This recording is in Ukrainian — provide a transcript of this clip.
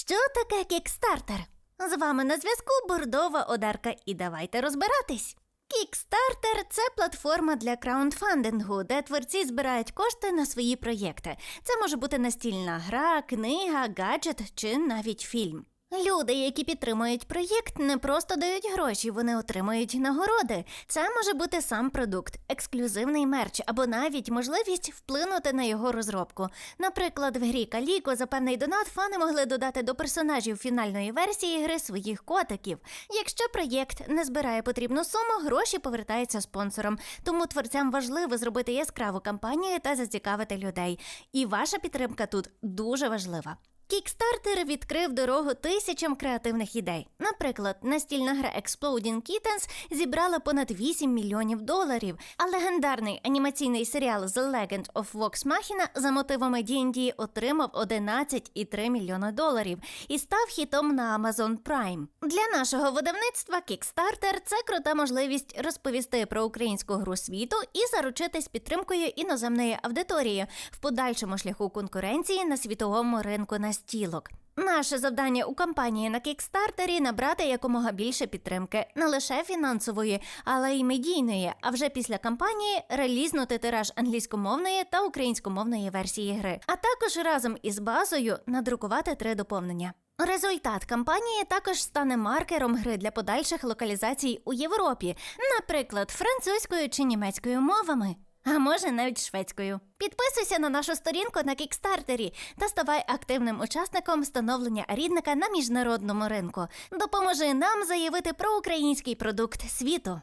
Що таке кікстартер? З вами на зв'язку Бордова Одарка, і давайте розбиратись. Кікстартер це платформа для краундфандингу, де творці збирають кошти на свої проєкти. Це може бути настільна гра, книга, гаджет чи навіть фільм. Люди, які підтримують проєкт, не просто дають гроші, вони отримують нагороди. Це може бути сам продукт, ексклюзивний мерч або навіть можливість вплинути на його розробку. Наприклад, в грі Каліко за певний донат фани могли додати до персонажів фінальної версії гри своїх котиків. Якщо проєкт не збирає потрібну суму, гроші повертаються спонсорам. Тому творцям важливо зробити яскраву кампанію та зацікавити людей. І ваша підтримка тут дуже важлива. Кікстартер відкрив дорогу тисячам креативних ідей. Наприклад, настільна гра Exploding Kittens зібрала понад 8 мільйонів доларів, а легендарний анімаційний серіал The Legend of Vox Machina за мотивами D&D отримав 11,3 мільйона доларів і став хітом на Amazon Prime. Для нашого видавництва Kickstarter – це крута можливість розповісти про українську гру світу і заручитись підтримкою іноземної аудиторії в подальшому шляху конкуренції на світовому ринку настілок. Наше завдання у кампанії на кікстартері набрати якомога більше підтримки, не лише фінансової, але й медійної. А вже після кампанії релізнути тираж англійськомовної та українськомовної версії гри, а також разом із базою надрукувати три доповнення. Результат кампанії також стане маркером гри для подальших локалізацій у Європі, наприклад, французькою чи німецькою мовами. А може навіть шведською. Підписуйся на нашу сторінку на кікстартері та ставай активним учасником встановлення рідника на міжнародному ринку. Допоможи нам заявити про український продукт світу.